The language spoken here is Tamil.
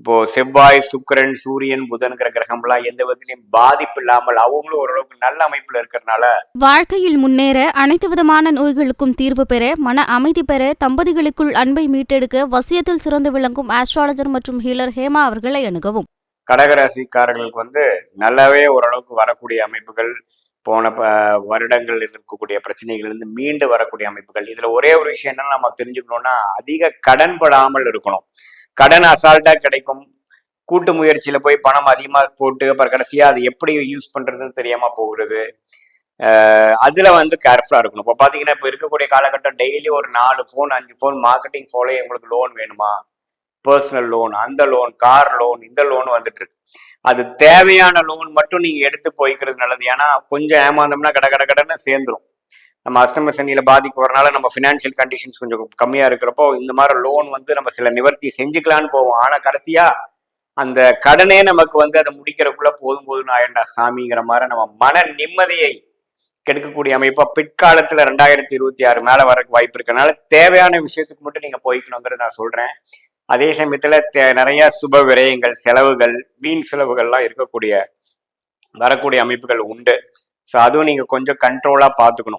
இப்போ செவ்வாய் சுக்கிரன் சூரியன் புதன்கிற கிரகம்லாம் எந்த விதத்திலையும் பாதிப்பு இல்லாமல் அவங்களும் ஓரளவுக்கு நல்ல அமைப்புல இருக்கிறதுனால வாழ்க்கையில் முன்னேற அனைத்து விதமான நோய்களுக்கும் தீர்வு பெற மன அமைதி பெற தம்பதிகளுக்குள் அன்பை மீட்டெடுக்க வசியத்தில் சிறந்து விளங்கும் ஆஸ்ட்ராலஜர் மற்றும் ஹீலர் ஹேமா அவர்களை அணுகவும். கடகராசிக்காரர்களுக்கு வந்து நல்லாவே ஓரளவுக்கு வரக்கூடிய அமைப்புகள் போன ப வருடங்கள் இருக்கக்கூடிய பிரச்சனைகளிலிருந்து மீண்டு வரக்கூடிய அமைப்புகள். இதுல ஒரே ஒரு விஷயம் என்ன நம்ம தெரிஞ்சுக்கணும்னா அதிக கடன் படாமல் இருக்கணும். கடன் அசால்ட்டா கிடைக்கும். கூட்டு முயற்சியில போய் பணம் அதிகமா போட்டு அப்புறம் கடைசியா அது எப்படி யூஸ் பண்றதுன்னு தெரியாம போகிறது. அதுல வந்து கேர்ஃபுல்லா இருக்கணும். இப்போ பாத்தீங்கன்னா இப்போ இருக்கக்கூடிய காலகட்டம் டெய்லி ஒரு நாலு ஃபோன் அஞ்சு ஃபோன் மார்க்கெட்டிங் போலே உங்களுக்கு லோன் வேணுமா? பர்சனல் லோன் அந்த லோன் கார் லோன் இந்த லோன் வந்துட்டு இருக்கு. அது தேவையான லோன் மட்டும் நீங்க எடுத்து போய்க்கிறது நல்லது. ஏன்னா கொஞ்சம் ஏமாந்தோம்னா கட கட கடன்னு சேர்ந்துரும். நம்ம அஸ்தம சனியில் பாதிக்கு வரனால நம்ம ஃபினான்ஷியல் கண்டிஷன்ஸ் கொஞ்சம் கம்மியா இருக்கிறப்போ இந்த மாதிரி லோன் வந்து நம்ம சில நிவர்த்தி செஞ்சுக்கலான்னு போவோம். ஆனா கடைசியா அந்த கடனே நமக்கு வந்து அதை முடிக்கிறக்குள்ள போதும் போதும்னு ஆயிண்டா சாமிங்கிற மாதிரி நம்ம மன நிம்மதியை கெடுக்கக்கூடிய அமைப்பா பிற்காலத்துல ரெண்டாயிரத்தி இருபத்தி ஆறு மேல வரக்கு வாய்ப்பு இருக்கனால தேவையான விஷயத்துக்கு மட்டும் நீங்க போய்க்கணுங்கிறத நான் சொல்றேன். அதே சமயத்துல தே- நிறைய சுப விரயங்கள் செலவுகள் வீண் செலவுகள்லாம் இருக்கக்கூடிய வரக்கூடிய அமைப்புகள் உண்டு. ஸோ அதுவும் நீங்க கொஞ்சம் கண்ட்ரோலா பார்த்துக்கணும்.